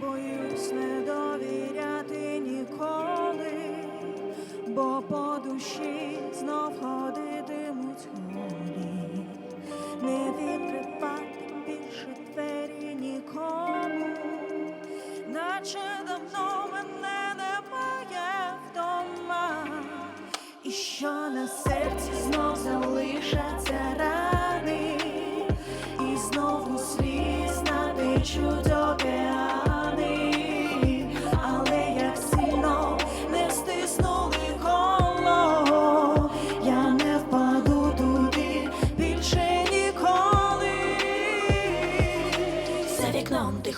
боюсь не довіряти ніколи, бо по душі знов ходитимуть голі, не відкривати більше двері нікому, наче давно мене немає вдома, і що на серці знов залишилось?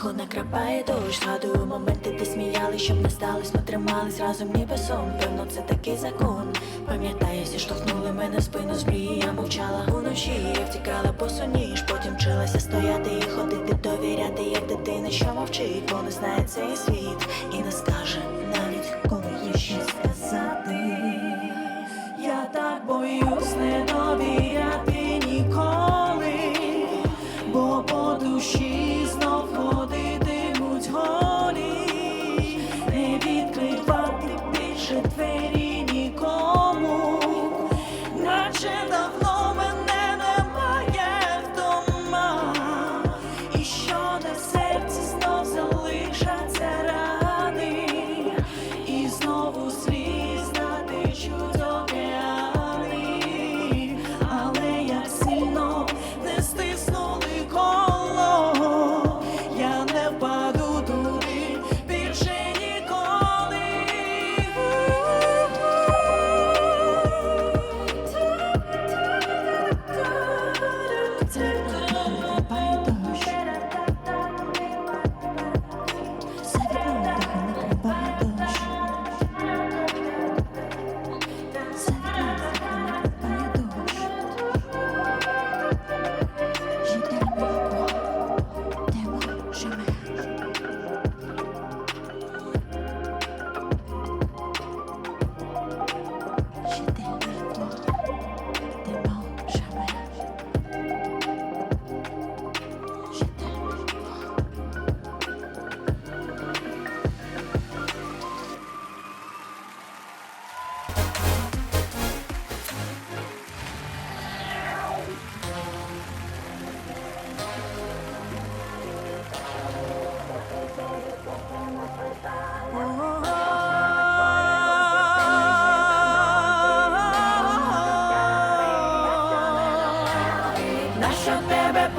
Тихо накрапає дощ Згадую моменти, де сміяли, щоб не стались Ми тримались разом ніби Певно, це такий закон. Пам'ятаю, зіштовхнули мене в спину з Я мовчала уночі, я втікала по соніж Потім вчилася стояти і ходити Довіряти, як дитина, що мовчить Бо не знає цей світ і не скаже навіть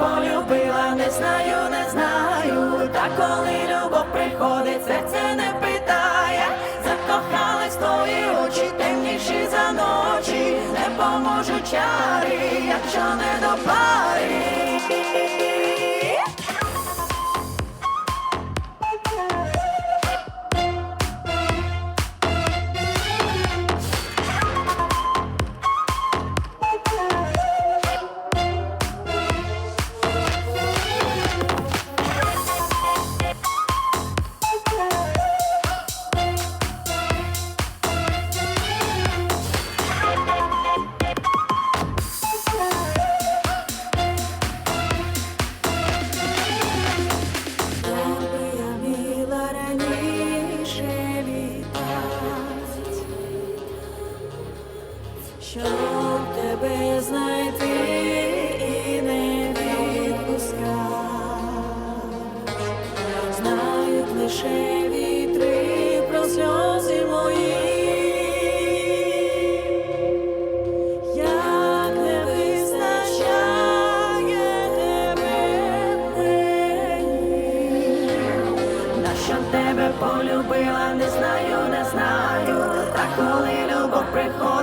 полюбила, не знаю, не знаю. Та коли любов приходить, серце не питає. Закохались твої очі, темніші за ночі, не поможуть чари, якщо не до пари. Щоб тебе знайти і не відпускати, знають лише вітри про сльози мої. Полюбила, не знаю, не знаю. Та коли любов приходить,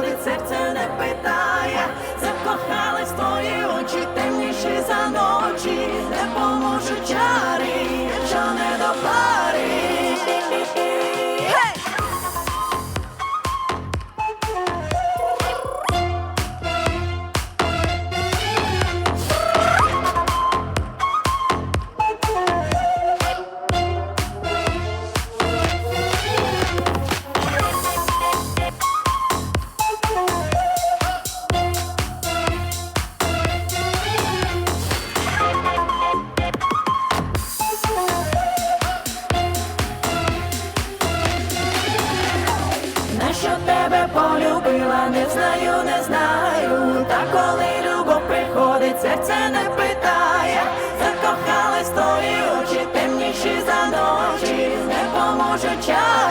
полюбила, не знаю, не знаю. Та коли любов приходить, серце не питає, закохались твої очі, темніші за ночі, не поможуть добавиш.